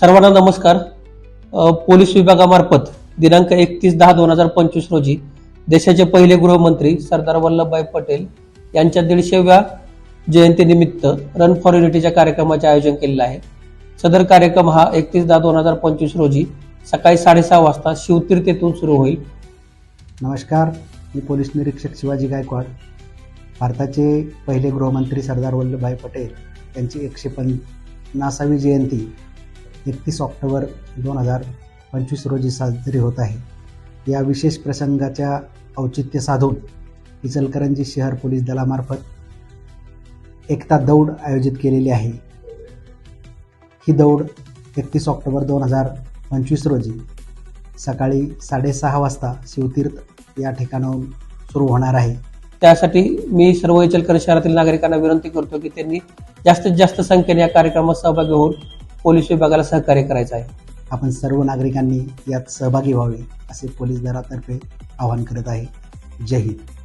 सर्वांना नमस्कार. पोलीस विभागामार्फत दिनांक एकतीस दहा दोन हजार पंचवीस रोजी देशाचे पहिले गृहमंत्री सरदार वल्लभभाई पटेल यांच्या दीडशेव्या जयंतीनिमित्त रन फॉर युनिटीच्या कार्यक्रमाचे आयोजन केलेलं आहे. सदर कार्यक्रम हा एकतीस दहा दोन हजार पंचवीस रोजी सकाळी साडेसहा वाजता शिवतीर्थेतून सुरू होईल. नमस्कार मी पोलीस निरीक्षक शिवाजी गायकवाड. भारताचे पहिले गृहमंत्री सरदार वल्लभभाई पटेल यांची एकशे पन्नासावी जयंती एकतीस ऑक्टोबर दोन हजार पंचवीस रोजी साजरी होत आहे. या विशेष प्रसंगाच्या औचित्य साधून इचलकरंजी शहर पोलीस दलामार्फत एकता दौड आयोजित केलेली आहे. ही दौड एकतीस ऑक्टोबर दोन हजार पंचवीस रोजी सकाळी साडेसहा वाजता शिवतीर्थ या ठिकाणाहून सुरू होणार आहे. त्यासाठी मी सर्व इचलकर शहरातील नागरिकांना विनंती करतो की त्यांनी जास्तीत जास्त संख्येने या कार्यक्रमात सहभागी होऊन पोलीस विभागाला सहकार्य करायचं आहे. आपण सर्व नागरिकांनी यात सहभागी व्हावे असे पोलीस दलातर्फे आवाहन करत आहे. जय हिंद.